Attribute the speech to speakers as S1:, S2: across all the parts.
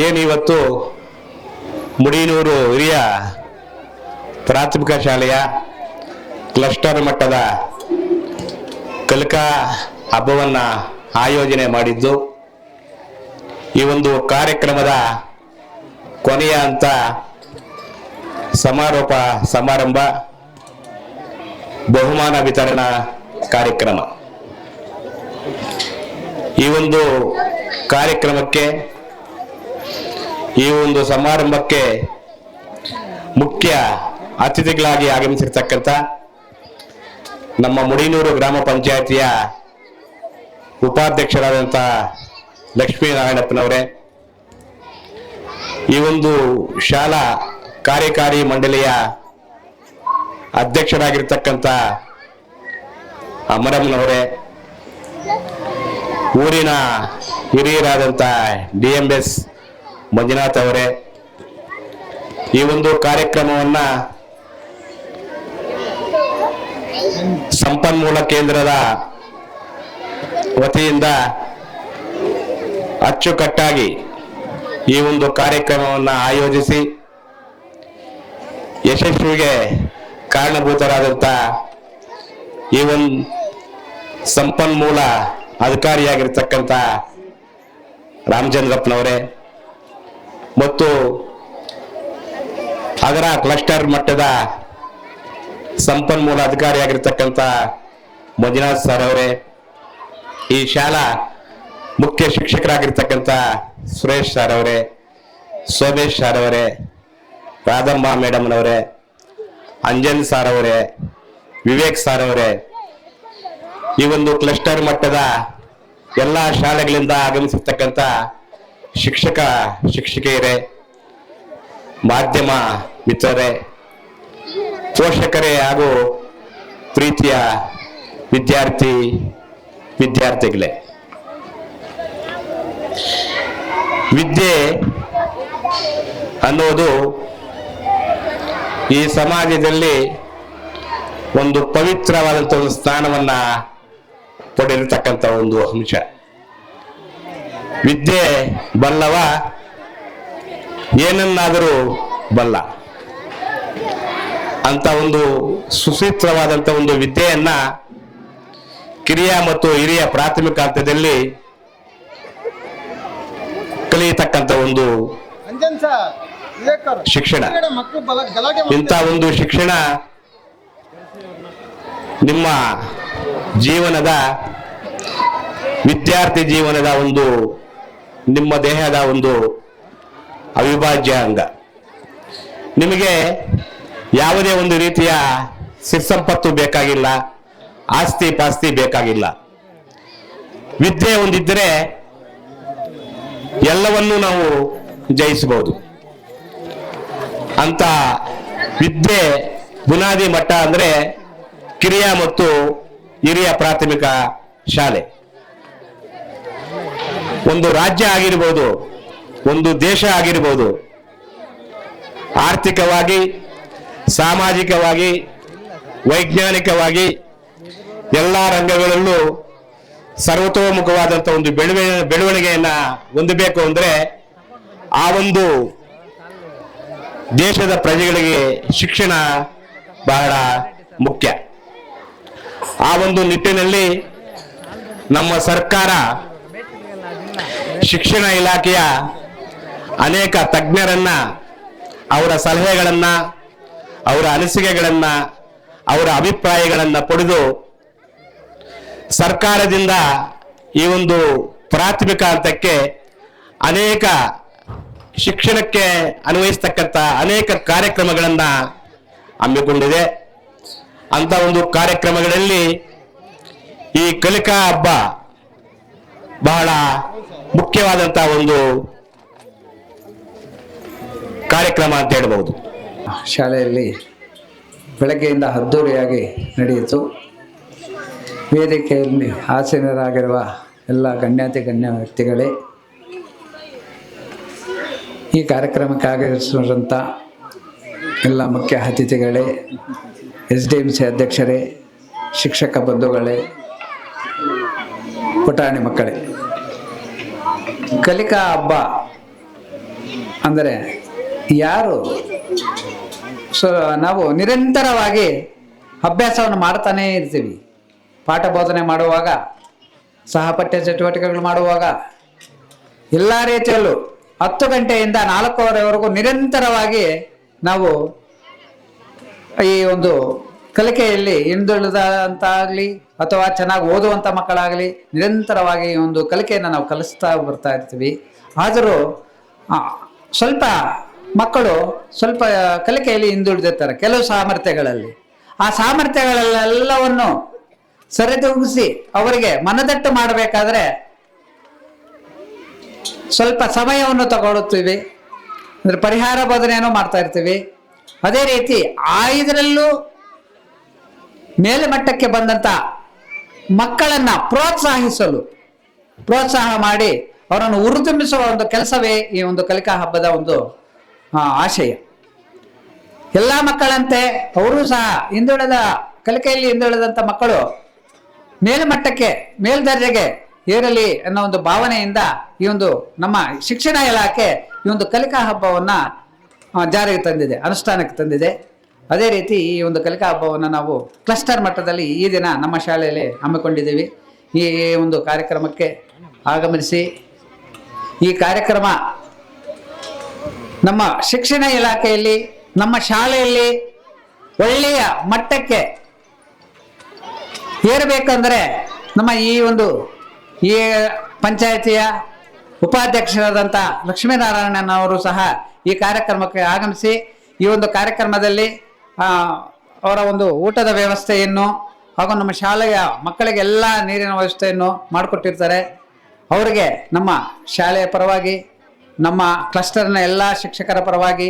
S1: ಏನಿವತ್ತು ಮುಡಿನೂರು ಹಿರಿಯ ಪ್ರಾಥಮಿಕ ಶಾಲೆಯ ಕ್ಲಸ್ಟರ್ ಮಟ್ಟದ ಕಲಿಕಾ ಹಬ್ಬವನ್ನು ಆಯೋಜನೆ ಮಾಡಿದ್ದು ಈ ಒಂದು ಕಾರ್ಯಕ್ರಮದ ಕೊನೆಯ ಅಂತ ಸಮಾರೋಪ ಸಮಾರಂಭ, ಬಹುಮಾನ ವಿತರಣಾ ಕಾರ್ಯಕ್ರಮ. ಈ ಒಂದು ಕಾರ್ಯಕ್ರಮಕ್ಕೆ ಈ ಒಂದು ಸಮಾರಂಭಕ್ಕೆ ಮುಖ್ಯ ಅತಿಥಿಗಳಾಗಿ ಆಗಮಿಸಿರ್ತಕ್ಕಂಥ ನಮ್ಮ ಮುಡಿನೂರು ಗ್ರಾಮ ಪಂಚಾಯತಿಯ ಉಪಾಧ್ಯಕ್ಷರಾದಂಥ ಲಕ್ಷ್ಮೀನಾರಾಯಣಪ್ಪನವರೇ, ಈ ಒಂದು ಶಾಲಾ ಕಾರ್ಯಕಾರಿ ಮಂಡಳಿಯ ಅಧ್ಯಕ್ಷರಾಗಿರ್ತಕ್ಕಂಥ ಅಮರಮ್ಮನವರೇ, ಊರಿನ ಹಿರಿಯರಾದಂಥ ಡಿ ಎಂ ಎಸ್ ಮಂಜುನಾಥ್ ಅವರೇ, ಈ ಒಂದು ಕಾರ್ಯಕ್ರಮವನ್ನ ಸಂಪನ್ಮೂಲ ಕೇಂದ್ರದ ವತಿಯಿಂದ ಅಚ್ಚುಕಟ್ಟಾಗಿ ಈ ಒಂದು ಕಾರ್ಯಕ್ರಮವನ್ನು ಆಯೋಜಿಸಿ ಯಶಸ್ವಿಗೆ ಕಾರಣಭೂತರಾದಂಥ ಈ ಒಂದು ಸಂಪನ್ಮೂಲ ಅಧಿಕಾರಿಯಾಗಿರ್ತಕ್ಕಂಥ ರಾಮಚಂದ್ರಪ್ಪನವರೇ ಮತ್ತು ಅದರ ಕ್ಲಸ್ಟರ್ ಮಟ್ಟದ ಸಂಪನ್ಮೂಲ ಅಧಿಕಾರಿಯಾಗಿರ್ತಕ್ಕಂಥ ಮಂಜುನಾಥ್ ಸರ್ ಅವರೇ, ಈ ಶಾಲಾ ಮುಖ್ಯ ಶಿಕ್ಷಕರಾಗಿರ್ತಕ್ಕಂಥ ಸುರೇಶ್ ಸರ್ ಅವರೇ, ಸೋಮೇಶ್ ಸರ್ ಅವರೇ, ರಾಧಮ್ಮ ಮೇಡಮ್ನವರೇ ಅಂಜನ್ ಸರ್ ಅವರೇ, ವಿವೇಕ್ ಸರ್ ಅವರೇ, ಈ ಒಂದು ಕ್ಲಸ್ಟರ್ ಮಟ್ಟದ ಎಲ್ಲ ಶಾಲೆಗಳಿಂದ ಆಗಮಿಸಿರ್ತಕ್ಕಂಥ ಶಿಕ್ಷಕ, ಶಿಕ್ಷಕಿಯರೇ, ಮಾಧ್ಯಮ ಮಿತ್ರರೇ, ಪೋಷಕರೇ ಹಾಗೂ ಪ್ರೀತಿಯ ವಿದ್ಯಾರ್ಥಿ ವಿದ್ಯಾರ್ಥಿಗಳೇ. ವಿದ್ಯೆ ಅನ್ನೋದು ಈ ಸಮಾಜದಲ್ಲಿ ಒಂದು ಪವಿತ್ರವಾದಂಥ ಒಂದು ಸ್ಥಾನವನ್ನು ಪಡೆದಿರ್ತಕ್ಕಂಥ ಒಂದು ಅಂಶ. ವಿದ್ಯೆ ಬಲ್ಲವ ಏನನ್ನಾದರೂ ಬಲ್ಲ. ಅಂತ ಒಂದು ಸುಸೂತ್ರವಾದಂಥ ಒಂದು ವಿದ್ಯೆಯನ್ನ ಕಿರಿಯ ಮತ್ತು ಹಿರಿಯ ಪ್ರಾಥಮಿಕ ಹಂತದಲ್ಲಿ ಕಲಿಯತಕ್ಕಂಥ ಒಂದು ಶಿಕ್ಷಣ. ಇಂಥ ಒಂದು ಶಿಕ್ಷಣ ನಿಮ್ಮ ಜೀವನದ ವಿದ್ಯಾರ್ಥಿ ಜೀವನದ ಒಂದು ನಿಮ್ಮ ದೇಹದ ಒಂದು ಅವಿಭಾಜ್ಯ ಅಂಗ. ನಿಮಗೆ ಯಾವುದೇ ಒಂದು ರೀತಿಯ ಸಿರ್ಸಂಪತ್ತು ಬೇಕಾಗಿಲ್ಲ, ಆಸ್ತಿ ಪಾಸ್ತಿ ಬೇಕಾಗಿಲ್ಲ. ವಿದ್ಯೆ ಒಂದಿದ್ದರೆ ಎಲ್ಲವನ್ನೂ ನಾವು ಜಯಿಸಬಹುದು. ಅಂತ ವಿದ್ಯೆ ಬುನಾದಿ ಮಟ್ಟ ಅಂದ್ರೆ ಕಿರಿಯ ಮತ್ತು ಹಿರಿಯ ಪ್ರಾಥಮಿಕ ಶಾಲೆ. ಒಂದು ರಾಜ್ಯ ಆಗಿರ್ಬೋದು, ಒಂದು ದೇಶ ಆಗಿರ್ಬೋದು, ಆರ್ಥಿಕವಾಗಿ, ಸಾಮಾಜಿಕವಾಗಿ, ವೈಜ್ಞಾನಿಕವಾಗಿ ಎಲ್ಲ ರಂಗಗಳಲ್ಲೂ ಸರ್ವತೋಮುಖವಾದಂಥ ಒಂದು ಬೆಳವಣ ಬೆಳವಣಿಗೆಯನ್ನ ಹೊಂದಬೇಕು ಅಂದ್ರೆ ಆ ಒಂದು ದೇಶದ ಪ್ರಜೆಗಳಿಗೆ ಶಿಕ್ಷಣ ಬಹಳ ಮುಖ್ಯ. ಆ ಒಂದು ನಿಟ್ಟಿನಲ್ಲಿ ನಮ್ಮ ಸರ್ಕಾರ ಶಿಕ್ಷಣ ಇಲಾಖೆಯ ಅನೇಕ ತಜ್ಞರನ್ನ, ಅವರ ಸಲಹೆಗಳನ್ನ, ಅವರ ಅನಿಸಿಕೆಗಳನ್ನ, ಅವರ ಅಭಿಪ್ರಾಯಗಳನ್ನ ಪಡೆದು ಸರ್ಕಾರದಿಂದ ಈ ಒಂದು ಪ್ರಾಥಮಿಕ ಹಂತಕ್ಕೆ ಅನೇಕ ಶಿಕ್ಷಣಕ್ಕೆ ಅನ್ವಯಿಸ್ತಕ್ಕಂಥ ಅನೇಕ ಕಾರ್ಯಕ್ರಮಗಳನ್ನ ಹಮ್ಮಿಕೊಂಡಿದೆ. ಅಂತ ಒಂದು ಕಾರ್ಯಕ್ರಮಗಳಲ್ಲಿ ಈ ಕಲಿಕಾ ಹಬ್ಬ ಬಹಳ ಮುಖ್ಯವಾದಂತ ಒಂದು ಕಾರ್ಯಕ್ರಮ ಅಂತ ಹೇಳ್ಬಹುದು.
S2: ಶಾಲೆಯಲ್ಲಿ ಬೆಳಗ್ಗೆಯಿಂದ ಅದ್ದೂರಿಯಾಗಿ ನಡೆಯಿತು. ವೇದಿಕೆಯಲ್ಲಿ ಆಸೀನರಾಗಿರುವ ಎಲ್ಲ ಗಣ್ಯಾತಿ ಗಣ್ಯ ವ್ಯಕ್ತಿಗಳೇ, ಈ ಕಾರ್ಯಕ್ರಮಕ್ಕೆ ಆಗಮಿಸಿರುವಂಥ ಎಲ್ಲ ಮುಖ್ಯ ಅತಿಥಿಗಳೇ ಎಸ್ ಡಿ ಎಂ ಸಿ ಅಧ್ಯಕ್ಷರೇ, ಶಿಕ್ಷಕ ಬಂಧುಗಳೇ, ಪುಟಾಣಿ ಮಕ್ಕಳೇ. ಕಲಿಕಾ ಹಬ್ಬ ಅಂದರೆ ಯಾರು? ಸೊ ನಾವು ನಿರಂತರವಾಗಿ ಅಭ್ಯಾಸವನ್ನು ಮಾಡ್ತಾನೇ ಇರ್ತೀವಿ. ಪಾಠ ಬೋಧನೆ ಮಾಡುವಾಗ, ಸಹಪಠ್ಯ ಚಟುವಟಿಕೆಗಳು ಮಾಡುವಾಗ, ಎಲ್ಲ ರೀತಿಯಲ್ಲೂ ಹತ್ತು ಗಂಟೆಯಿಂದ ನಾಲ್ಕೂವರೆವರೆಗೂ ನಿರಂತರವಾಗಿ ನಾವು ಈ ಒಂದು ಕಲಿಕೆಯಲ್ಲಿ ಆಗಲಿ ಅಥವಾ ಚೆನ್ನಾಗಿ ಓದುವಂಥ ಮಕ್ಕಳಾಗಲಿ ನಿರಂತರವಾಗಿ ಒಂದು ಕಲಿಕೆಯನ್ನು ನಾವು ಕಲಿಸ್ತಾ ಬರ್ತಾ ಇರ್ತೀವಿ. ಆದರೂ ಸ್ವಲ್ಪ ಮಕ್ಕಳು ಸ್ವಲ್ಪ ಕಲಿಕೆಯಲ್ಲಿ ಹಿಂದುಳಿದಿರ್ತಾರೆ ಕೆಲವು ಸಾಮರ್ಥ್ಯಗಳಲ್ಲಿ. ಆ ಸಾಮರ್ಥ್ಯಗಳಲ್ಲೆಲ್ಲವನ್ನು ಸರಿದೂಗಿಸಿ ಅವರಿಗೆ ಮನದಟ್ಟು ಮಾಡಬೇಕಾದ್ರೆ ಸ್ವಲ್ಪ ಸಮಯವನ್ನು ತಗೊಳ್ಳುತ್ತೀವಿ. ಅಂದರೆ ಪರಿಹಾರ ಬೋಧನೆಯನ್ನು ಮಾಡ್ತಾ ಇರ್ತೀವಿ. ಅದೇ ರೀತಿ ಆ ಇದರಲ್ಲೂ ಮೇಲ್ಮಟ್ಟಕ್ಕೆ ಬಂದಂತ ಮಕ್ಕಳನ್ನ ಪ್ರೋತ್ಸಾಹಿಸಲು, ಪ್ರೋತ್ಸಾಹ ಮಾಡಿ ಅವರನ್ನು ಹುರಿದುಂಬಿಸುವ ಒಂದು ಕೆಲಸವೇ ಈ ಒಂದು ಕಲಿಕಾ ಹಬ್ಬದ ಒಂದು ಆಶಯ. ಎಲ್ಲ ಮಕ್ಕಳಂತೆ ಅವರು ಸಹ ಹಿಂದುಳಿದ, ಕಲಿಕೆಯಲ್ಲಿ ಹಿಂದುಳಿದಂಥ ಮಕ್ಕಳು ಮೇಲ್ಮಟ್ಟಕ್ಕೆ, ಮೇಲ್ದರ್ಜೆಗೆ ಏರಲಿ ಅನ್ನೋ ಒಂದು ಭಾವನೆಯಿಂದ ಈ ಒಂದು ನಮ್ಮ ಶಿಕ್ಷಣ ಇಲಾಖೆ ಈ ಒಂದು ಕಲಿಕಾ ಹಬ್ಬವನ್ನ ಜಾರಿಗೆ ತಂದಿದೆ, ಅನುಷ್ಠಾನಕ್ಕೆ ತಂದಿದೆ. ಅದೇ ರೀತಿ ಈ ಒಂದು ಕಲಿಕಾ ಹಬ್ಬವನ್ನು ನಾವು ಕ್ಲಸ್ಟರ್ ಮಟ್ಟದಲ್ಲಿ ಈ ದಿನ ನಮ್ಮ ಶಾಲೆಯಲ್ಲಿ ಹಮ್ಮಿಕೊಂಡಿದ್ದೀವಿ. ಈ ಒಂದು ಕಾರ್ಯಕ್ರಮಕ್ಕೆ ಆಗಮಿಸಿ ಈ ಕಾರ್ಯಕ್ರಮ ನಮ್ಮ ಶಿಕ್ಷಣ ಇಲಾಖೆಯಲ್ಲಿ, ನಮ್ಮ ಶಾಲೆಯಲ್ಲಿ ಒಳ್ಳೆಯ ಮಟ್ಟಕ್ಕೆ ಏರಬೇಕಂದ್ರೆ ನಮ್ಮ ಈ ಒಂದು ಈ ಪಂಚಾಯತಿಯ ಉಪಾಧ್ಯಕ್ಷರಾದಂಥ ಲಕ್ಷ್ಮೀನಾರಾಯಣನವರು ಸಹ ಈ ಕಾರ್ಯಕ್ರಮಕ್ಕೆ ಆಗಮಿಸಿ ಈ ಒಂದು ಕಾರ್ಯಕ್ರಮದಲ್ಲಿ ಅವರ ಒಂದು ಊಟದ ವ್ಯವಸ್ಥೆಯನ್ನು ಹಾಗೂ ನಮ್ಮ ಶಾಲೆಯ ಮಕ್ಕಳಿಗೆ ಎಲ್ಲ ನೀರಿನ ವ್ಯವಸ್ಥೆಯನ್ನು ಮಾಡಿಕೊಟ್ಟಿರ್ತಾರೆ. ಅವರಿಗೆ ನಮ್ಮ ಶಾಲೆಯ ಪರವಾಗಿ, ನಮ್ಮ ಕ್ಲಸ್ಟರ್ನ ಎಲ್ಲ ಶಿಕ್ಷಕರ ಪರವಾಗಿ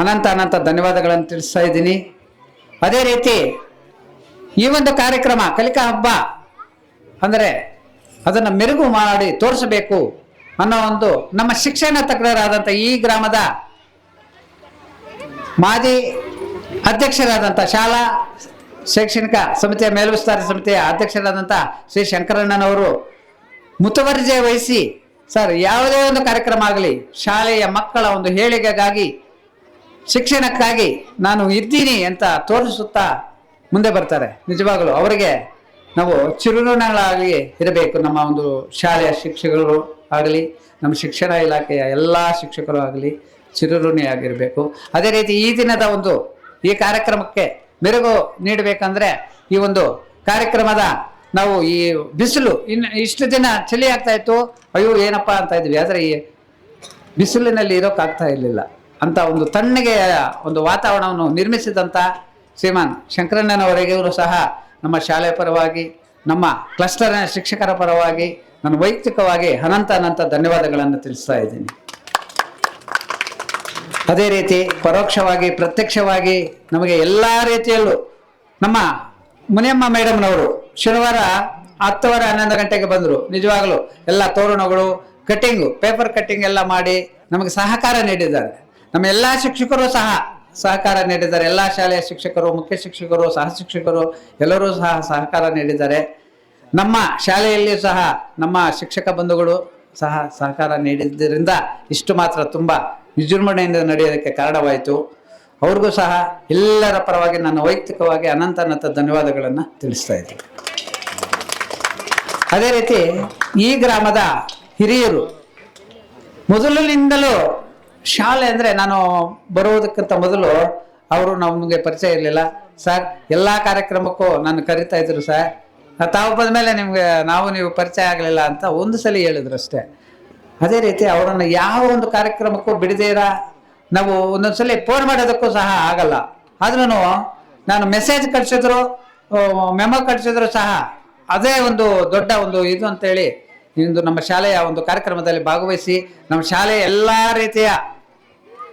S2: ಅನಂತ ಅನಂತ ಧನ್ಯವಾದಗಳನ್ನು ತಿಳಿಸ್ತಾ ಇದ್ದೀನಿ. ಅದೇ ರೀತಿ ಈ ಒಂದು ಕಾರ್ಯಕ್ರಮ, ಕಲಿಕಾ ಹಬ್ಬ ಅಂದರೆ ಅದನ್ನು ಮೆರುಗು ಮಾಡಿ ತೋರಿಸಬೇಕು ಅನ್ನೋ ಒಂದು ನಮ್ಮ ಶಿಕ್ಷಣ ತಜ್ಞರಾದಂಥ ಈ ಗ್ರಾಮದ ಮಾಜಿ ಅಧ್ಯಕ್ಷರಾದಂಥ ಶಾಲಾ ಶೈಕ್ಷಣಿಕ ಸಮಿತಿಯ ಮೇಲ್ವಿಸ್ತಾರ ಸಮಿತಿಯ ಅಧ್ಯಕ್ಷರಾದಂಥ ಶ್ರೀ ಶಂಕರಣ್ಣನವರು ಮುತುವರ್ಜೆ ವಹಿಸಿ, ಸರ್, ಯಾವುದೇ ಒಂದು ಕಾರ್ಯಕ್ರಮ ಆಗಲಿ, ಶಾಲೆಯ ಮಕ್ಕಳ ಒಂದು ಹೇಳಿಕೆಗಾಗಿ, ಶಿಕ್ಷಣಕ್ಕಾಗಿ ನಾನು ಇದ್ದೀನಿ ಅಂತ ತೋರಿಸುತ್ತಾ ಮುಂದೆ ಬರ್ತಾರೆ. ನಿಜವಾಗಲೂ ಅವರಿಗೆ ನಾವು ಚಿರುನಗಳಾಗಲಿ ಇರಬೇಕು. ನಮ್ಮ ಒಂದು ಶಾಲೆಯ ಶಿಕ್ಷಕರು ಆಗಲಿ, ನಮ್ಮ ಶಿಕ್ಷಣ ಇಲಾಖೆಯ ಎಲ್ಲ ಶಿಕ್ಷಕರು ಆಗಲಿ ಚಿರುಋಣಿಯಾಗಿರಬೇಕು ಅದೇ ರೀತಿ ಈ ದಿನದ ಒಂದು ಈ ಕಾರ್ಯಕ್ರಮಕ್ಕೆ ಮೆರುಗು ನೀಡಬೇಕಂದ್ರೆ ಈ ಒಂದು ಕಾರ್ಯಕ್ರಮದ ನಾವು ಈ ಬಿಸಿಲು ಇನ್ನು ಇಷ್ಟು ದಿನ ಚಳಿ ಆಗ್ತಾ ಇತ್ತು, ಅಯ್ಯೋ ಏನಪ್ಪಾ ಅಂತ ಇದ್ವಿ. ಆದರೆ ಈ ಬಿಸಿಲಿನಲ್ಲಿ ಇರೋಕ್ಕಾಗ್ತಾ ಇರಲಿಲ್ಲ. ಅಂತ ಒಂದು ತಣ್ಣಗೆ ಒಂದು ವಾತಾವರಣವನ್ನು ನಿರ್ಮಿಸಿದಂಥ ಶ್ರೀಮಾನ್ ಇವರು ಸಹ ನಮ್ಮ ಶಾಲೆ ಪರವಾಗಿ, ನಮ್ಮ ಕ್ಲಸ್ಟರ್ನ ಶಿಕ್ಷಕರ ಪರವಾಗಿ ನಾನು ವೈಯಕ್ತಿಕವಾಗಿ ಅನಂತ ಅನಂತ ಧನ್ಯವಾದಗಳನ್ನು ತಿಳಿಸ್ತಾ ಇದ್ದೀನಿ. ಅದೇ ರೀತಿ ಪರೋಕ್ಷವಾಗಿ, ಪ್ರತ್ಯಕ್ಷವಾಗಿ ನಮಗೆ ಎಲ್ಲ ರೀತಿಯಲ್ಲೂ ನಮ್ಮ ಮುನಿಯಮ್ಮ ಮೇಡಮ್ನವರು ಶನಿವಾರ ಹತ್ತುವರೆ ಹನ್ನೊಂದು ಗಂಟೆಗೆ ಬಂದರು. ನಿಜವಾಗಲೂ ಎಲ್ಲ ತೋರಣಗಳು, ಕಟ್ಟಿಂಗು ಪೇಪರ್ ಕಟ್ಟಿಂಗ್ ಎಲ್ಲ ಮಾಡಿ ನಮಗೆ ಸಹಕಾರ ನೀಡಿದ್ದಾರೆ. ನಮ್ಮ ಎಲ್ಲ ಶಿಕ್ಷಕರು ಸಹ ಸಹಕಾರ ನೀಡಿದ್ದಾರೆ. ಎಲ್ಲ ಶಾಲೆಯ ಶಿಕ್ಷಕರು, ಮುಖ್ಯ ಶಿಕ್ಷಕರು, ಸಹ ಶಿಕ್ಷಕರು ಎಲ್ಲರೂ ಸಹ ಸಹಕಾರ ನೀಡಿದ್ದಾರೆ. ನಮ್ಮ ಶಾಲೆಯಲ್ಲಿ ಸಹ ನಮ್ಮ ಶಿಕ್ಷಕ ಬಂಧುಗಳು ಸಹ ಸಹಕಾರ ನೀಡಿದ್ದರಿಂದ ಇಷ್ಟು ಮಾತ್ರ. ತುಂಬ ವಿಜೃಂಭಣೆಯಿಂದ ನಡೆಯೋದಕ್ಕೆ ಕಾರಣವಾಯಿತು. ಅವ್ರಿಗೂ ಸಹ ಎಲ್ಲರ ಪರವಾಗಿ ನಾನು ವೈಯಕ್ತಿಕವಾಗಿ ಅನಂತ ಅನಂತ ಧನ್ಯವಾದಗಳನ್ನು ತಿಳಿಸ್ತಾ ಇದ್ದೀನಿ. ಅದೇ ರೀತಿ ಈ ಗ್ರಾಮದ ಹಿರಿಯರು ಮೊದಲಿನಿಂದಲೂ ಶಾಲೆ ಅಂದರೆ ನಾನು ಬರುವುದಕ್ಕಿಂತ ಮೊದಲು ಅವರು ನಮಗೆ ಪರಿಚಯ ಇರಲಿಲ್ಲ. ಸರ್, ಎಲ್ಲ ಕಾರ್ಯಕ್ರಮಕ್ಕೂ ನಾನು ಕರಿತಾ ಇದ್ರು ಸರ್. ತಾವು ಬಂದ ಮೇಲೆ ನಿಮಗೆ ನಾವು ನೀವು ಪರಿಚಯ ಆಗಲಿಲ್ಲ ಅಂತ ಒಂದು ಸಲ ಹೇಳಿದ್ರು ಅಷ್ಟೇ. ಅದೇ ರೀತಿ ಅವರನ್ನು ಯಾವ ಒಂದು ಕಾರ್ಯಕ್ರಮಕ್ಕೂ ಬಿಡದೇರ ನಾವು ಒಂದೊಂದ್ಸಲಿ ಫೋನ್ ಮಾಡೋದಕ್ಕೂ ಸಹ ಆಗಲ್ಲ. ಆದ್ರೂ ನಾನು ಮೆಸೇಜ್ ಕಳಿಸಿದ್ರು ಮೆಮೊ ಕಳಿಸಿದ್ರು ಸಹ ಅದೇ ಒಂದು ದೊಡ್ಡ ಒಂದು ಇದು ಅಂತೇಳಿ ಇಂದು ನಮ್ಮ ಶಾಲೆಯ ಒಂದು ಕಾರ್ಯಕ್ರಮದಲ್ಲಿ ಭಾಗವಹಿಸಿ ನಮ್ಮ ಶಾಲೆಯ ಎಲ್ಲ ರೀತಿಯ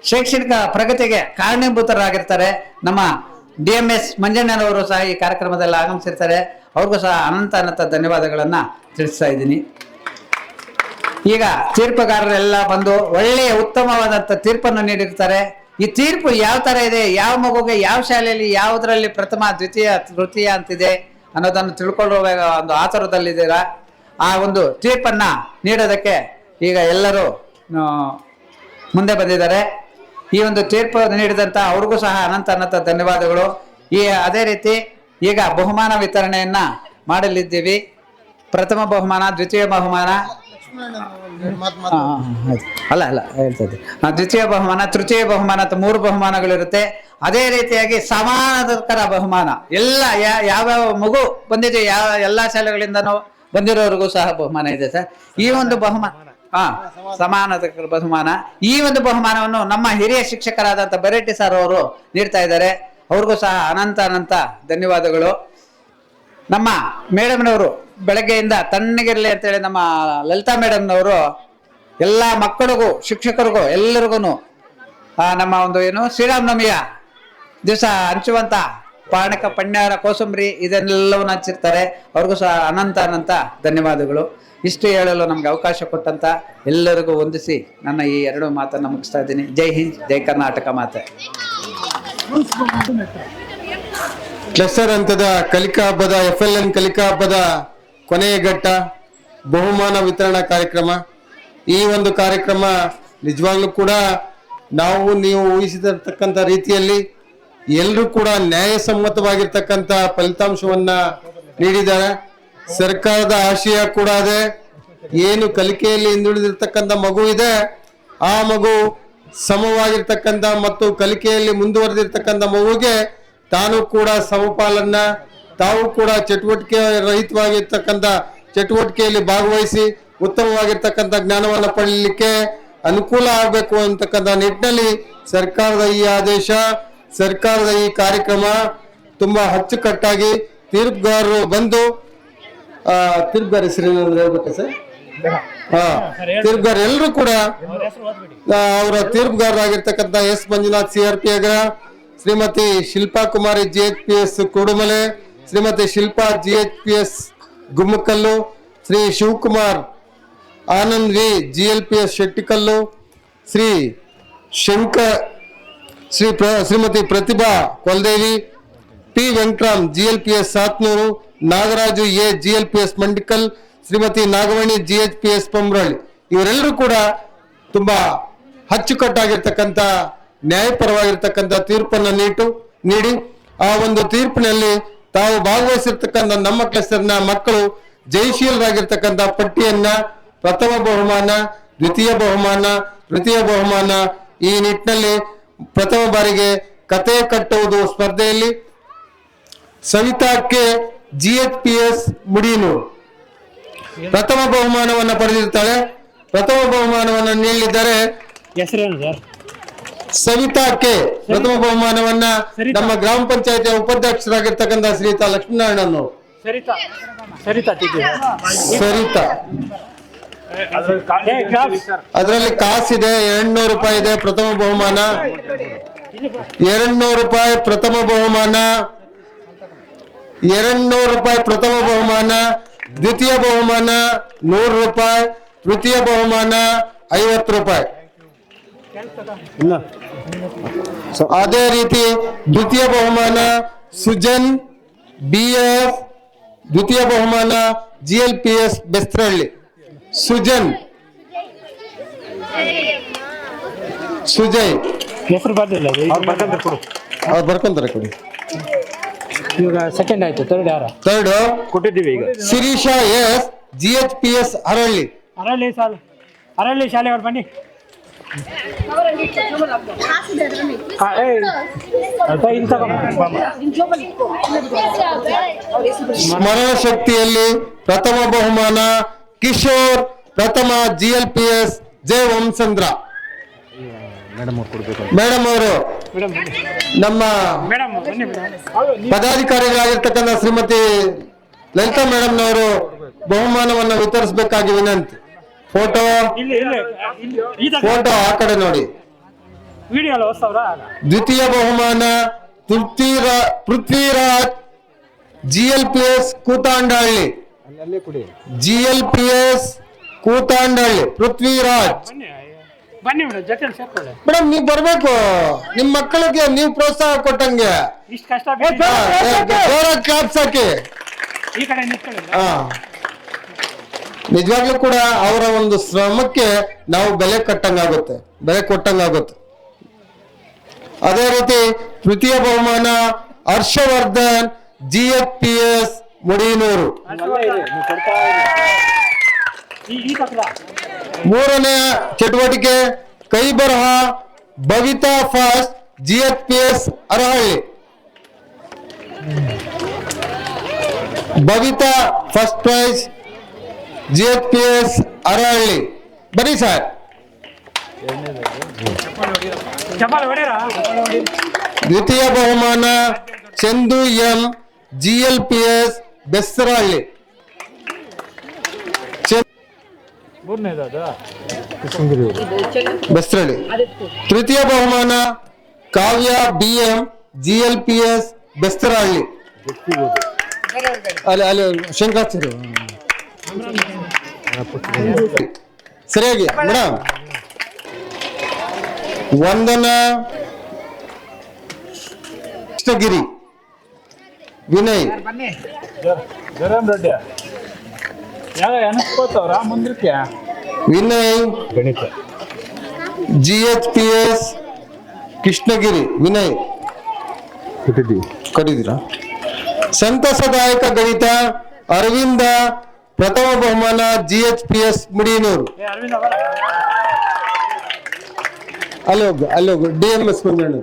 S2: ಶೈಕ್ಷಣಿಕ ಪ್ರಗತಿಗೆ ಕಾರಣೀಭೂತರಾಗಿರ್ತಾರೆ. ನಮ್ಮ ಡಿ ಎಂ ಎಸ್ ಮಂಜಣ್ಣನವರು ಸಹ ಈ ಕಾರ್ಯಕ್ರಮದಲ್ಲಿ ಆಗಮಿಸಿರ್ತಾರೆ. ಅವ್ರಿಗೂ ಸಹ ಅನಂತ ಅನಂತ ಧನ್ಯವಾದಗಳನ್ನು ತಿಳಿಸ್ತಾ ಇದ್ದೀನಿ. ಈಗ ತೀರ್ಪುಗಾರರೆಲ್ಲ ಬಂದು ಒಳ್ಳೆಯ ಉತ್ತಮವಾದಂಥ ತೀರ್ಪನ್ನು ನೀಡಿರ್ತಾರೆ. ಈ ತೀರ್ಪು ಯಾವ ತರ ಇದೆ? ಯಾವ ಮಗುಗೆ ಯಾವ ಶಾಲೆಯಲ್ಲಿ ಯಾವುದರಲ್ಲಿ ಪ್ರಥಮ, ದ್ವಿತೀಯ, ತೃತೀಯ ಅಂತಿದೆ ಅನ್ನೋದನ್ನು ತಿಳ್ಕೊಳ್ಳುವ ಒಂದು ಆತುರದಲ್ಲಿದ್ದೀರಾ? ಆ ಒಂದು ತೀರ್ಪನ್ನ ನೀಡೋದಕ್ಕೆ ಈಗ ಎಲ್ಲರೂ ಮುಂದೆ ಬಂದಿದ್ದಾರೆ. ಈ ಒಂದು ತೀರ್ಪು ನೀಡಿದಂತ ಅವ್ರಿಗೂ ಸಹ ಅನಂತ ಅನಂತ ಧನ್ಯವಾದಗಳು. ಈ ಅದೇ ರೀತಿ ಈಗ ಬಹುಮಾನ ವಿತರಣೆಯನ್ನ ಮಾಡಲಿದ್ದೀವಿ. ಪ್ರಥಮ ಬಹುಮಾನ, ದ್ವಿತೀಯ ಬಹುಮಾನ. ಅಲ್ಲ ಅಲ್ಲ, ಹೇಳ್ತಾ ಇದ್ದೆ. ದ್ವಿತೀಯ ಬಹುಮಾನ, ತೃತೀಯ ಬಹುಮಾನ ಅಂತ ಮೂರು ಬಹುಮಾನಗಳಿರುತ್ತೆ. ಅದೇ ರೀತಿಯಾಗಿ ಸಮಾನತರ ಬಹುಮಾನ. ಎಲ್ಲ ಯಾವ ಮಗು ಬಂದಿದೆ ಯಾವ ಎಲ್ಲ ಶಾಲೆಗಳಿಂದನೂ ಬಂದಿರೋರಿಗೂ ಸಹ ಬಹುಮಾನ ಇದೆ ಸರ್. ಈ ಒಂದು ಬಹುಮಾನ, ಹಾ ಸಮಾನದ ಬಹುಮಾನ. ಈ ಒಂದು ಬಹುಮಾನವನ್ನು ನಮ್ಮ ಹಿರಿಯ ಶಿಕ್ಷಕರಾದಂತ ಬೆರೆಟ್ಟಿ ಸರ್ ಅವರು ನೀಡ್ತಾ ಇದ್ದಾರೆ. ಅವ್ರಿಗೂ ಸಹ ಅನಂತ ಅನಂತ ಧನ್ಯವಾದಗಳು. ನಮ್ಮ ಮೇಡಮ್ನವರು ಬೆಳಗ್ಗೆಯಿಂದ ತಣ್ಣಗಿರಲಿ ಅಂತೇಳಿ ನಮ್ಮ ಲಲಿತಾ ಮೇಡಮ್ನವರು ಎಲ್ಲ ಮಕ್ಕಳಿಗೂ, ಶಿಕ್ಷಕರಿಗೂ ಎಲ್ಲರಿಗೂ ನಮ್ಮ ಒಂದು ಏನು ಶ್ರೀರಾಮನವಮಿಯ ದಿವಸ ಹಂಚುವಂತ ಪಾಣಕ, ಪಣ್ಯಾರ, ಕೋಸಂಬರಿ ಇದನ್ನೆಲ್ಲವನ್ನು ಹಂಚಿರ್ತಾರೆ. ಅವ್ರಿಗೂ ಸಹ ಅನಂತ ಅನಂತ ಧನ್ಯವಾದಗಳು. ಇಷ್ಟು ಹೇಳಲು ನಮಗೆ ಅವಕಾಶ ಕೊಟ್ಟಂತ ಎಲ್ಲರಿಗೂ ವಂದಿಸಿ ನನ್ನ ಈ ಎರಡು ಮಾತನ್ನು ಮುಗಿಸ್ತಾ ಇದ್ದೀನಿ. ಜೈ ಹಿಂದ್, ಜೈ ಕರ್ನಾಟಕ ಮಾತೆ.
S3: ಕ್ಲಸ್ಟರ್ ಹಂತದ ಕಲಿಕಾ ಹಬ್ಬದ ಎಫ್ ಎಲ್ ಎನ್ ಕಲಿಕಾ ಹಬ್ಬದ ಕೊನೆಯ ಘಟ್ಟ ಬಹುಮಾನ ವಿತರಣಾ ಕಾರ್ಯಕ್ರಮ. ಈ ಒಂದು ಕಾರ್ಯಕ್ರಮ ನಿಜವಾಗ್ಲೂ ಕೂಡ ನಾವು, ನೀವು ಊಹಿಸಿರ್ತಕ್ಕಂಥ ರೀತಿಯಲ್ಲಿ ಎಲ್ಲರೂ ಕೂಡ ನ್ಯಾಯಸಮ್ಮತವಾಗಿರ್ತಕ್ಕಂಥ ಫಲಿತಾಂಶವನ್ನ ನೀಡಿದ್ದಾರೆ. ಸರ್ಕಾರದ ಆಶಯ ಕೂಡ ಅದೇ. ಏನು ಕಲಿಕೆಯಲ್ಲಿ ಹಿಂದುಳಿದಿರ್ತಕ್ಕಂಥ ಮಗು ಇದೆ, ಆ ಮಗು ಸಮವಾಗಿರ್ತಕ್ಕಂಥ ಮತ್ತು ಕಲಿಕೆಯಲ್ಲಿ ಮುಂದುವರೆದಿರ್ತಕ್ಕಂಥ ಮಗುಗೆ ತಾನು ಕೂಡ ಸಮಪಾಲನ್ನ ತಾವು ಕೂಡ ಚಟುವಟಿಕೆ ರಹಿತವಾಗಿರ್ತಕ್ಕಂಥ ಚಟುವಟಿಕೆಯಲ್ಲಿ ಭಾಗವಹಿಸಿ ಉತ್ತಮವಾಗಿರ್ತಕ್ಕಂಥ ಜ್ಞಾನವನ್ನು ಪಡೆಯಲಿಕ್ಕೆ ಅನುಕೂಲ ಆಗಬೇಕು ಅಂತಕ್ಕಂಥ ನಿಟ್ಟಿನಲ್ಲಿ ಸರ್ಕಾರದ ಈ ಆದೇಶ, ಸರ್ಕಾರದ ಈ ಕಾರ್ಯಕ್ರಮ ತುಂಬಾ ಅಚ್ಚುಕಟ್ಟಾಗಿ ತೀರ್ಪುಗಾರರು ಬಂದು ತೀರ್ಪುಗಾರ ಹೆಸರು ಏನಾದ್ರು ಹೇಳ್ಬೇಕಾ ಸರ್? ಹಾ, ತೀರ್ಪುಗಾರ ಎಲ್ಲರೂ ಕೂಡ ಅವರ ತೀರ್ಪುಗಾರರಾಗಿರ್ತಕ್ಕಂಥ S Manjunath C R P ಅಗ್ರ, Shrimati Shilpa Kumari G H P S Kudumale Shrimati Shilpa G H P S Gummakallu, Shri Shivakumar Anand V G L P S Shettikallu, Shri Shankar Shri ಪ್ರ, Shrimati Prathibha Koldevi, P Venkataram G L P S Satnur, Nagaraju A G L P S Mandikal, Shrimati Nagavani G H P S Pambralli. ಇವರೆಲ್ಲರೂ ಕೂಡ ತುಂಬಾ ಅಚ್ಚುಕಟ್ಟಾಗಿರ್ತಕ್ಕಂಥ ನ್ಯಾಯಪರವಾಗಿರ್ತಕ್ಕಂಥ ತೀರ್ಪನ್ನು NEET, ನೀಡಿ, ಆ ಒಂದು ತೀರ್ಪಿನಲ್ಲಿ ತಾವು ಭಾಗವಹಿಸಿರ್ತಕ್ಕಂಥ ನಮ್ಮ ಕ್ಲಸ್ಟರ್ನ ಮಕ್ಕಳು ಜಯಶೀಲರಾಗಿರ್ತಕ್ಕಂಥ ಪಟ್ಟಿಯನ್ನ ಪ್ರಥಮ ಬಹುಮಾನ, ದ್ವಿತೀಯ ಬಹುಮಾನ, ತೃತೀಯ ಬಹುಮಾನ ಈ ನಿಟ್ಟಿನಲ್ಲಿ ಪ್ರಥಮ ಬಾರಿಗೆ ಕತೆ ಕಟ್ಟುವುದು ಸ್ಪರ್ಧೆಯಲ್ಲಿ ಸವಿತಾಕ್ಕೆ G H P S Mudinur. ಪ್ರಥಮ ಬಹುಮಾನವನ್ನು ಪಡೆದಿರ್ತಾಳೆ. ಪ್ರಥಮ ಬಹುಮಾನವನ್ನು ನೀಡಲಿದ್ದಾರೆ
S4: ಹೆಸರೇನು ಸರ್?
S3: ಸವಿತಾಕ್ಕೆ ಪ್ರಥಮ ಬಹುಮಾನವನ್ನ ನಮ್ಮ ಗ್ರಾಮ ಪಂಚಾಯತಿಯ ಉಪಾಧ್ಯಕ್ಷರಾಗಿರ್ತಕ್ಕಂಥ ಶ್ರೀತಾ ಲಕ್ಷ್ಮೀನಾರಾಯಣನ್
S4: ಸರಿತಾ.
S3: ಅದರಲ್ಲಿ ಕಾಸಿದೆ ಎರಡ್ನೂರು ರೂಪಾಯಿ ಇದೆ ಪ್ರಥಮ ಬಹುಮಾನ. ಎರಡ್ನೂರು ರೂಪಾಯಿ ಪ್ರಥಮ ಬಹುಮಾನ. ಎರಡ್ನೂರು ರೂಪಾಯಿ ಪ್ರಥಮ ಬಹುಮಾನ. ದ್ವಿತೀಯ ಬಹುಮಾನ ನೂರು ರೂಪಾಯಿ. ತೃತೀಯ ಬಹುಮಾನ ಐವತ್ತು ರೂಪಾಯಿ. ಅದೇ ರೀತಿ ದ್ವಿತೀಯ ಬಹುಮಾನ ಸುಜನ್ ಬಿ ಎಫ್ ದ್ವಿತೀಯ ಬಹುಮಾನ G L P S Besthrahalli Sujan. Sujay.
S4: ಹೆಸರು ಕೊಡು.
S3: ಅವ್ರು ಬರ್ಕೊಂತಾರೆ ಕೊಡಿ.
S4: ಇವಾಗ ಸೆಕೆಂಡ್ ಆಯ್ತು ಥರ್ಡ್ ಯಾರ?
S3: ಥರ್ಡ್
S4: ಕೊಟ್ಟಿದ್ದೀವಿ ಈಗ.
S3: Shirisha S G H P S Aralli.
S4: Aralli ಸಾಲ ಅರಳ್ಳಿ ಶಾಲೆಯವ್ರು ಬನ್ನಿ.
S3: ಸ್ಮರಣ ಶಕ್ತಿಯಲ್ಲಿ ಪ್ರಥಮ ಬಹುಮಾನ ಕಿಶೋರ್, ಪ್ರಥಮ G L P S J Vamsandra madam ಅವರು, ನಮ್ಮ ಪದಾಧಿಕಾರಿಗಳಾಗಿರ್ತಕ್ಕಂಥ ಶ್ರೀಮತಿ ಲಲಿತಾ ಮೇಡಮ್ನವರು ಬಹುಮಾನವನ್ನು ವಿತರಿಸಬೇಕಾಗಿ ವಿನಂತಿ. ಫೋಟೋ
S4: ಇಲ್ಲಿ ಇಲ್ಲಿ ಇಲ್ಲಿ
S3: ಫೋಟೋ ಆ ಕಡೆ ನೋಡಿ. ದ್ವಿತೀಯ ಬಹುಮಾನ ಪೃಥ್ವಿರಾ Prithviraj G L P S Kuthandahalli. G L P S Kuthandahalli Prithviraj.
S4: ಬನ್ನಿ ಬನ್ನಿ ಮೇಡಮ್ ನೀವ್ ಸೇರ್ಕೊಳ್ಳಿ.
S3: ಮೇಡಮ್ ನೀವು ಬರ್ಬೇಕು. ನಿಮ್ ಮಕ್ಕಳಿಗೆ ನೀವು ಪ್ರೋತ್ಸಾಹ ಕೊಟ್ಟಂಗೆ.
S4: ಇಷ್ಟ ಕಷ್ಟ
S3: ಜೋರಾಗಿ ಕ್ಲಾಪ್ಸ್ ಹಾಕಿ.
S4: ಈ ಕಡೆ ನಿಂತ್ಕೊಳ್ಳಿ
S3: ಹಾ. ನಿಜವಾಗ್ಲೂ ಕೂಡ ಅವರ ಒಂದು ಶ್ರಮಕ್ಕೆ ನಾವು ಬೆಲೆ ಕಟ್ಟಂಗಾಗುತ್ತೆ, ಬೆಲೆ ಕೊಟ್ಟಂಗಾಗುತ್ತೆ. ಅದೇ ರೀತಿ ತೃತೀಯ ಬಹುಮಾನ Harshavardhan, G F P S Mudinuru. ಮೂರನೇ ಚಟುವಟಿಕೆ ಕೈ ಬರಹ Bavita first, G F P S Arahalli. Bavita first prize G H P S Arahalli. ಬನ್ನಿ ಸರ್.
S4: ಚಪ್ಪಾಳೆ ಹೊಡೀರಾ
S3: ದ್ವಿತೀಯ ಬಹುಮಾನ Chandu M G L P S Bestarahalli ಚೆ- ಬೆಸ್ತರಹಳ್ಳಿ ತೃತೀಯ ಬಹುಮಾನ Kavya B M G L P S Bestarahalli ಅಲ್ಲಿ ಅಲ್ಲಿ ಶಂಕರಾಚಾರ್ಯ. ಸರಿಯಾಗಿ ಮೇಡಮ್ ವಂದನ. ಕೃಷ್ಣಗಿರಿ. ವಿನಯ್.
S5: ಜರಾಮ್ ರೆಡ್ಡಿ ಯಾವ ಅನಿಸ್ಕೋತವ್ರ ಮುಂದಕ್ಕೆ
S3: ವಿನಯ್.
S5: ಗಣಿತ.
S3: G H P S Krishnagiri. Vinay. ಕೊಟ್ಟಿದ್ದೀರಾ? ಸಂತಸದಾಯಕ ಗಣಿತ. ಅರವಿಂದ. ಪ್ರಥಮ ಬಹುಮಾನ G H P S Mudinuru ಅಲ್ಲಿ ಹೋಗು ಅಲ್ಲಿ ಹೋಗು ಡಿ ಎಂ ಎಸ್ ಮಂಜಣ್ಣ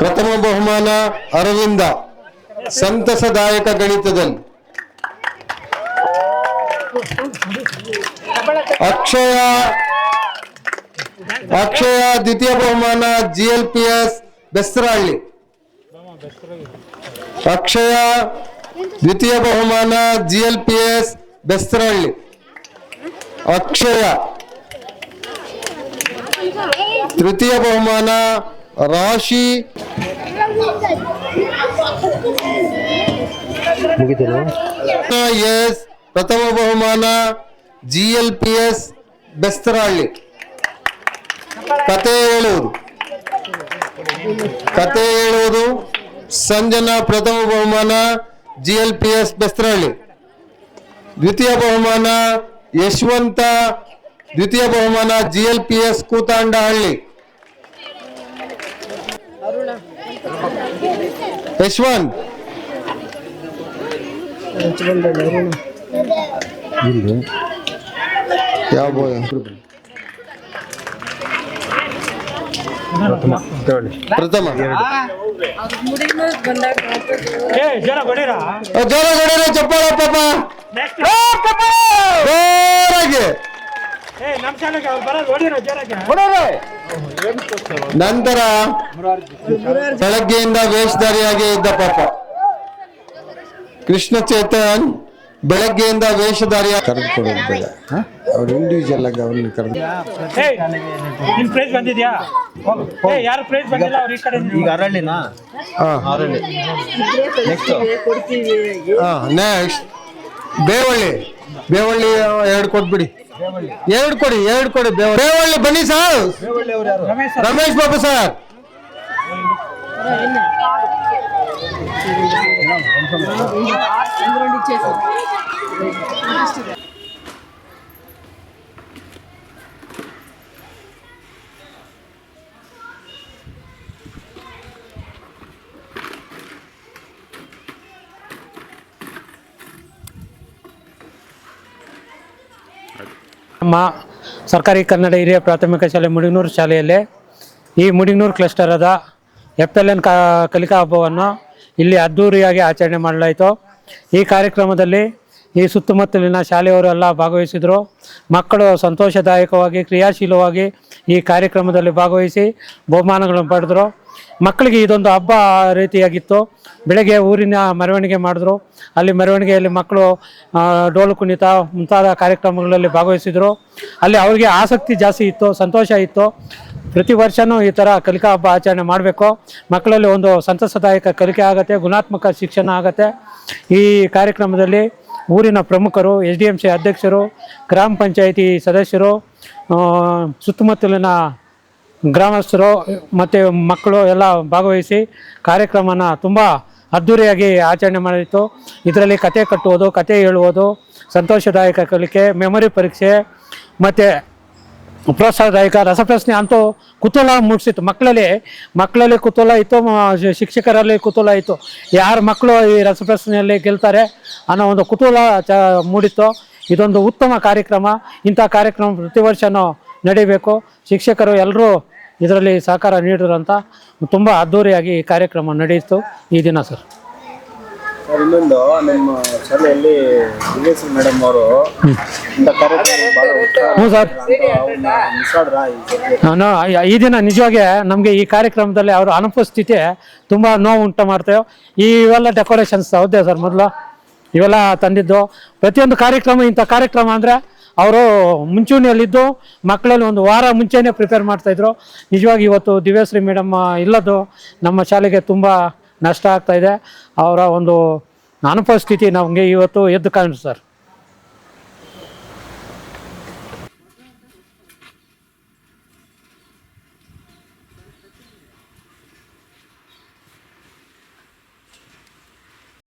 S3: ಪ್ರಥಮ ಬಹುಮಾನ ಅರವಿಂದ ಸಂತಸದಾಯಕ ಗಣಿತದಲ್ಲಿ. ಅಕ್ಷಯ ಅಕ್ಷಯ ದ್ವಿತೀಯ ಬಹುಮಾನ G L P S Besthrahalli Akshaya ದ್ವಿತೀಯ ಬಹುಮಾನ G L P S Besthrahalli. Akshaya. ತೃತೀಯ ಬಹುಮಾನ ರಾಶಿ. ಎಸ್ ಪ್ರಥಮ ಬಹುಮಾನ G L P S Besthrahalli. ಕತೆ ಹೇಳುವುದು. ಕತೆ ಹೇಳುವುದು. ಸಂಜನಾ ಪ್ರಥಮ ಬಹುಮಾನ G L P S Besthrahalli. ದ್ವಿತೀಯ ಬಹುಮಾನ ಯಶವಂತ. ದ್ವಿತೀಯ ಬಹುಮಾನ G L P S Kuthandahalli. Yashwanth. ಯಾವ ಪ್ರಥಮ
S4: ಏ ಜರ
S3: ಜೋರ ಚಪ್ಪಾಳ ಪಾಪ. ಜೋರಾಗಿ. ನಂತರ ಬೆಳಗ್ಗೆಯಿಂದ ವೇಷಧಾರಿಯಾಗಿ ಇದ್ದ ಪಾಪ. ಕೃಷ್ಣ ಚೇತನ್ ಬೆಳಗ್ಗೆಯಿಂದ ವೇಷಧಾರಿಯ ಕರೆದುಕೊಡೋದು ಬೇಡ. ಅವ್ರು ಇಂಡಿವಿಜುವಲ್ ಆಗಿ ಅವ್ರನ್ನ ಕರೆದು.
S4: ನಿಮ್ ಪ್ರೈಸ್ ಬಂದಿದ್ಯಾ? ಏ ಯಾರು ಪ್ರೈಸ್ ಬಂದಿಲ್ಲ ಅವ್ರು ಈ ಕಡೆ
S6: ಈಗ ಅರಳಿನಾ?
S3: ಹಾ.
S6: ಅರಳಿ. ನೆಕ್ಸ್ಟ್
S3: ಹಾ ನೆಕ್ಸ್ಟ್ ಬೇವಳ್ಳಿ. ಬೇವಳ್ಳಿ ಎರಡು ಕೊಟ್ಬಿಡಿ. ಎರಡು ಕೊಡಿ ಎರಡು ಕೊಡಿ ಬೇವ- ಬೇವಳ್ಳಿ ಬನ್ನಿ ಸರ್.
S4: ರಮೇಶ್ ಸರ್. ನಮ್ಮ ಸರ್ಕಾರಿ ಕನ್ನಡ ಹಿರಿಯ ಪ್ರಾಥಮಿಕ ಶಾಲೆ ಮುಡಿಗನೂರು ಶಾಲೆಯಲ್ಲಿ ಈ ಮುಡಿಗನೂರು ಕ್ಲಸ್ಟರದ ಎಫ್ ಎಲ್ ಎನ್ ಕಲಿಕಾ ಹಬ್ಬವನ್ನು ಇಲ್ಲಿ ಅದ್ಧೂರಿಯಾಗಿ ಆಚರಣೆ ಮಾಡಲಾಯಿತು. ಈ ಕಾರ್ಯಕ್ರಮದಲ್ಲಿ ಈ ಸುತ್ತಮುತ್ತಲಿನ ಶಾಲೆಯವರೆಲ್ಲ ಭಾಗವಹಿಸಿದರು. ಮಕ್ಕಳು ಸಂತೋಷದಾಯಕವಾಗಿ, ಕ್ರಿಯಾಶೀಲವಾಗಿ ಈ ಕಾರ್ಯಕ್ರಮದಲ್ಲಿ ಭಾಗವಹಿಸಿ ಬಹುಮಾನಗಳನ್ನು ಪಡೆದರು. ಮಕ್ಕಳಿಗೆ ಇದೊಂದು ಹಬ್ಬ ರೀತಿಯಾಗಿತ್ತು. ಬೆಳಗ್ಗೆ ಊರಿನ ಮೆರವಣಿಗೆ ಮಾಡಿದ್ರು. ಅಲ್ಲಿ ಮೆರವಣಿಗೆಯಲ್ಲಿ ಮಕ್ಕಳು ಡೋಲು ಕುಣಿತ ಮುಂತಾದ ಕಾರ್ಯಕ್ರಮಗಳಲ್ಲಿ ಭಾಗವಹಿಸಿದರು. ಅಲ್ಲಿ ಅವರಿಗೆ ಆಸಕ್ತಿ ಜಾಸ್ತಿ ಇತ್ತು, ಸಂತೋಷ ಇತ್ತು. ಪ್ರತಿ ವರ್ಷವೂ ಈ ಥರ ಕಲಿಕಾ ಹಬ್ಬ ಆಚರಣೆ ಮಾಡಬೇಕು. ಮಕ್ಕಳಲ್ಲಿ ಒಂದು ಸಂತಸದಾಯಕ ಕಲಿಕೆ ಆಗುತ್ತೆ, ಗುಣಾತ್ಮಕ ಶಿಕ್ಷಣ ಆಗುತ್ತೆ. ಈ ಕಾರ್ಯಕ್ರಮದಲ್ಲಿ ಊರಿನ ಪ್ರಮುಖರು ಎಸ್ ಡಿ ಎಂ ಸಿ ಅಧ್ಯಕ್ಷರು, ಗ್ರಾಮ ಪಂಚಾಯಿತಿ ಸದಸ್ಯರು ಸುತ್ತಮುತ್ತಲಿನ ಗ್ರಾಮಸ್ಥರು ಮತ್ತು ಮಕ್ಕಳು ಎಲ್ಲ ಭಾಗವಹಿಸಿ ಕಾರ್ಯಕ್ರಮನ ತುಂಬ ಅದ್ಧೂರಿಯಾಗಿ ಆಚರಣೆ ಮಾಡಿತ್ತು. ಇದರಲ್ಲಿ ಕತೆ ಕಟ್ಟುವುದು, ಕತೆ ಹೇಳುವುದು, ಸಂತೋಷದಾಯಕ ಕಲಿಕೆ ಮೆಮೊರಿ ಪರೀಕ್ಷೆ, ಮತ್ತು ಪ್ರೋತ್ಸಾಹದಾಯಕ ರಸಪ್ರಶ್ನೆ ಅಂತೂ ಕುತೂಹಲ ಮೂಡಿಸಿತ್ತು. ಮಕ್ಕಳಲ್ಲಿ ಮಕ್ಕಳಲ್ಲಿ ಕುತೂಹಲ ಇತ್ತು ಶಿಕ್ಷಕರಲ್ಲಿ ಕುತೂಹಲ ಇತ್ತು. ಯಾರು ಮಕ್ಕಳು ಈ ರಸಪ್ರಶ್ನೆಯಲ್ಲಿ ಗೆಲ್ತಾರೆ ಅನ್ನೋ ಒಂದು ಕುತೂಹಲ ಚ, ಮೂಡಿತ್ತು. ಇದೊಂದು ಉತ್ತಮ ಕಾರ್ಯಕ್ರಮ. ಇಂಥ ಕಾರ್ಯಕ್ರಮ ಪ್ರತಿ ವರ್ಷವೂ ನಡೀಬೇಕು. ಶಿಕ್ಷಕರು ಎಲ್ಲರೂ ಇದರಲ್ಲಿ ಸಹಕಾರ ನೀಡಿದ್ರು ಅಂತ ತುಂಬ ಅದ್ಧೂರಿಯಾಗಿ ಈ ಕಾರ್ಯಕ್ರಮ ನಡೆಯಿತು. ಈ ದಿನ ಸರ್.
S5: ಸರ್ ಇನ್ನೊಂದು ನಮ್ಮ ಶಾಲೆಯಲ್ಲಿ ದಿವ್ಯಶ್ರೀ ಮೇಡಮ್ ಅವರು ಇಂಥ ಕಾರ್ಯಕ್ರಮ ಬಹಳ ಉತ್ಸಾಹ
S4: ಹ್ಞೂ ಸರ್. ನಾನು ಈ- ಈ ದಿನ ನಿಜವಾಗಿ ನಮಗೆ ಈ ಕಾರ್ಯಕ್ರಮದಲ್ಲಿ ಅವರ ಅನುಪಸ್ಥಿತಿ ತುಂಬ ನೋವು ಉಂಟು ಮಾಡ್ತೇವೆ. ಈ ಇವೆಲ್ಲ ಡೆಕೋರೇಷನ್ಸ್ ಹೌದೇ ಸರ್ ಮೊದಲು? ಇವೆಲ್ಲ ತಂದಿದ್ದು. ಪ್ರತಿಯೊಂದು ಕಾರ್ಯಕ್ರಮ ಇಂಥ ಕಾರ್ಯಕ್ರಮ ಅಂದರೆ ಅವರು ಮುಂಚೂಣಿಯಲ್ಲಿದ್ದು ಮಕ್ಕಳಲ್ಲಿ ಒಂದು ವಾರ ಮುಂಚೆನೇ ಪ್ರಿಪೇರ್ ಮಾಡ್ತಾಯಿದ್ರು ನಿಜವಾಗಿ ಇವತ್ತು ದಿವ್ಯಶ್ರೀ ಮೇಡಮ್ ಇಲ್ಲದ್ದು ನಮ್ಮ ಶಾಲೆಗೆ ತುಂಬ ನಷ್ಟ ಆಗ್ತಾ ಇದೆ. ಅವರ ಒಂದು ಅನುಪಸ್ಥಿತಿ ನಮಗೆ ಇವತ್ತು ಎದ್ದು ಕಾಣಿಸ್ತಾರೆ ಸರ್.